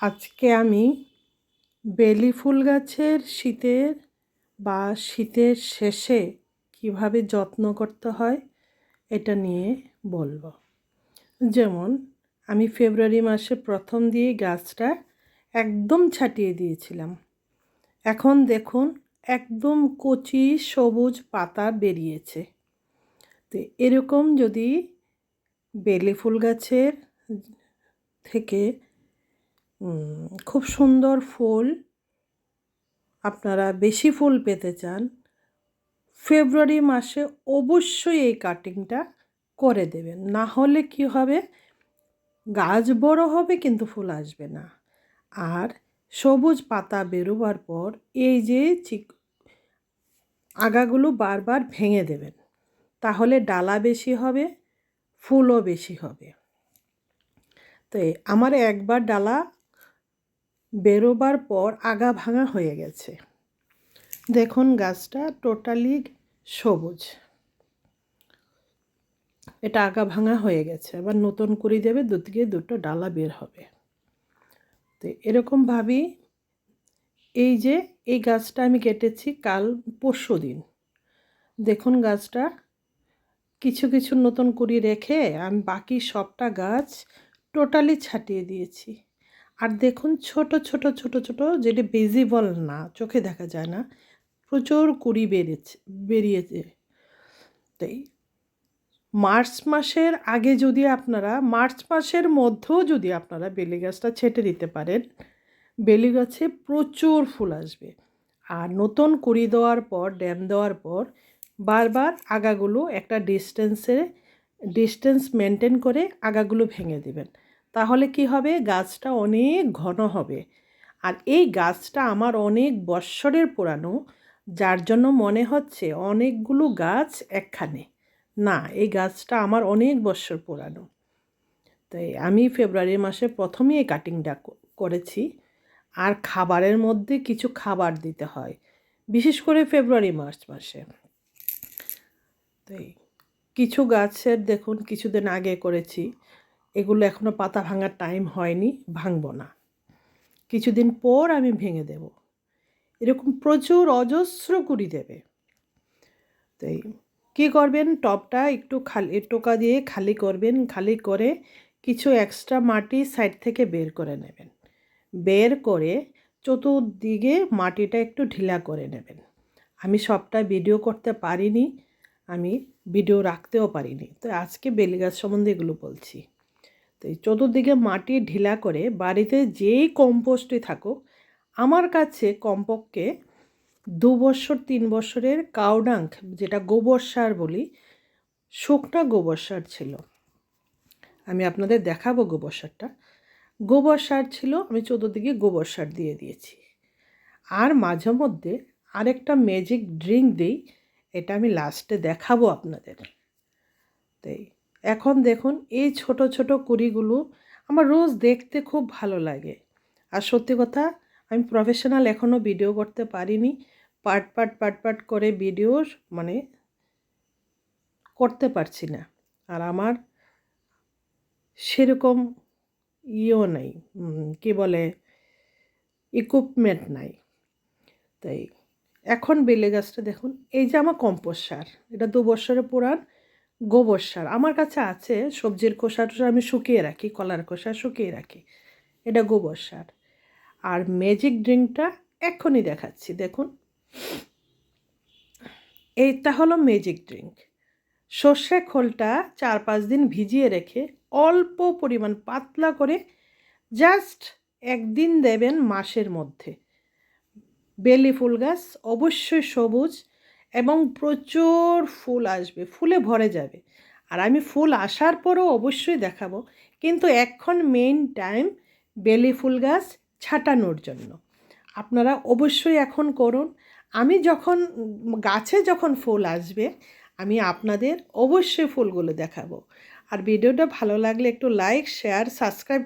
আজকে আমি বেলি ফুল গাছের শীতের বা শীতের শেষে কীভাবে যত্ন করতে হয় এটা নিয়ে বলব। যেমন, আমি ফেব্রুয়ারি মাসে প্রথম দিয়ে গাছটা একদম ছাটিয়ে দিয়েছিলাম। এখন দেখুন, একদম কচি সবুজ পাতা বেরিয়েছে। তো এরকম যদি বেলি ফুল গাছের থেকে খুব সুন্দর ফুল। আপনারা বেশি ফুল পেতে চান, ফেব্রুয়ারি মাসে অবশ্যই এই কাটিংটা করে দেবেন। না হলে কি হবে, গাছ বড় হবে কিন্তু ফুল আসবে না। আর সবুজ পাতা বেরোবার পর এই যে চিক, আগাগুলো বারবার ভেঙে দেবেন, তাহলে ডালা বেশি হবে, ফুলও বেশি হবে। তো আমার একবার ডালা বেরোবার পর আগা ভাঙা হয়ে গেছে। দেখুন গাছটা টোটালি সবুজ। এটা আগা ভাঙা হয়ে গেছে। আবার নতুন করে দেবে দুদিকে দুটো ডালা বের হবে। তো এরকমভাবেই এই যে এই গাছটা আমি কেটেছি কাল পরশু দিন। দেখুন গাছটা কিছু কিছু নতুন করে রেখে আমি বাকি সবটা গাছ টোটালি ছাটিয়ে দিয়েছি। আর দেখুন ছোট ছোট ছোট ছোট যেটি ভিজিবল না, চোখে দেখা যায় না, প্রচুর কুড়ি বেরিয়েছে বেরিয়েছে। তাই মার্চ মাসের আগে যদি আপনারা, মার্চ মাসের মধ্যেও যদি আপনারা বেলি গাছটা ছেটে দিতে পারেন, বেলি গাছে প্রচুর ফুল আসবে। আর নতুন কুড়ি দেওয়ার পর, ড্যাম দেওয়ার পর, বারবার আগাগুলো একটা ডিস্টেন্সে ডিস্টেন্স মেনটেন করে আগাগুলো ভেঙে দেবেন। তাহলে কি হবে? গাছটা অনেক ঘন হবে। আর এই গাছটা আমার অনেক বৎসরের পুরানো, যার জন্য মনে হচ্ছে অনেকগুলো গাছ একখানে। না, এই গাছটা আমার অনেক বৎসর পুরানো। তাই আমি ফেব্রুয়ারি মাসে প্রথমেই এই কাটিংটা করেছি। আর খাবারের মধ্যে কিছু খাবার দিতে হয়, বিশেষ করে ফেব্রুয়ারি, মার্চ মাসে। তাই কিছু গাছের দেখুন, কিছুদিন আগে করেছি। এগুলো এখনও পাতা ভাঙার টাইম হয়নি, ভাঙবো না। কিছুদিন পর আমি ভেঙে দেব। এরকম প্রচুর অজস্র কুড়ি দেবে। তাই কী করবেন? টপটা একটু খালি, টোকা দিয়ে খালি করবেন, খালি করে কিছু এক্সট্রা মাটি সাইড থেকে বের করে নেবেন। বের করে চতুর্দিকে মাটিটা একটু ঢিলা করে নেবেন। আমি সবটা ভিডিও করতে পারিনি, আমি ভিডিও রাখতেও পারিনি। তো আজকে বেলিগাছ সম্বন্ধে এগুলো বলছি। তো এই চতুর্দিকে মাটি ঢিলা করে বাড়িতে যেই কম্পোস্টই থাকুক, আমার কাছে কমপক্ষে দু বছর, তিন বছরের কাউডাঙ্ক যেটা গোবর সার বলি, শুকনা গোবর সার ছিল। আমি আপনাদের দেখাবো গোবর সারটা। গোবর সার ছিল, আমি চতুর্দিকে গোবর সার দিয়ে দিয়েছি। আর মাঝে মধ্যে আরেকটা ম্যাজিক ড্রিঙ্ক দিই, এটা আমি লাস্টে দেখাবো আপনাদের। এখন দেখুন এই ছোট ছোট কুড়িগুলো আমার রোজ দেখতে খুব ভালো লাগে। আর সত্যি কথা, আমি প্রফেশনাল এখনও ভিডিও করতে পারিনি। পার্ট পার্ট পার্ট পার্ট করে ভিডিও মানে করতে পারছি না। আর আমার সেরকম ইয়েও নেই কি বলে ইকুইপমেন্ট নাই। তাই, এখন বেলে গাছটা দেখুন, এই যে আমার কম্পোস্ট সার, এটা দু বছরের পুরান গোবর সার। আমার কাছে আছে সবজির খোসা টোসা আমি শুকিয়ে রাখি, কলার খোসা শুকিয়ে রাখি। এটা গোবর সার। আর ম্যাজিক ড্রিঙ্কটা এক্ষুনি দেখাচ্ছি, দেখুন। এইটা হলো ম্যাজিক ড্রিঙ্ক সর্ষে খোলটা চার পাঁচ দিন ভিজিয়ে রেখে অল্প পরিমাণ পাতলা করে জাস্ট একদিন দেবেন মাসের মধ্যে। বেলি ফুল গাছ অবশ্যই সবুজ এবং প্রচুর ফুল আসবে, ফুলে ভরে যাবে। আর আমি ফুল আসার পরও অবশ্যই দেখাবো, কিন্তু এখন মেইন টাইম বেলি ফুল গাছ ছাটানোর জন্য। আপনারা অবশ্যই এখন করুন। আমি যখন, গাছে যখন ফুল আসবে, আমি আপনাদের অবশ্যই ফুলগুলো দেখাবো। আর ভিডিওটা ভালো লাগলে একটু লাইক শেয়ার সাবস্ক্রাইব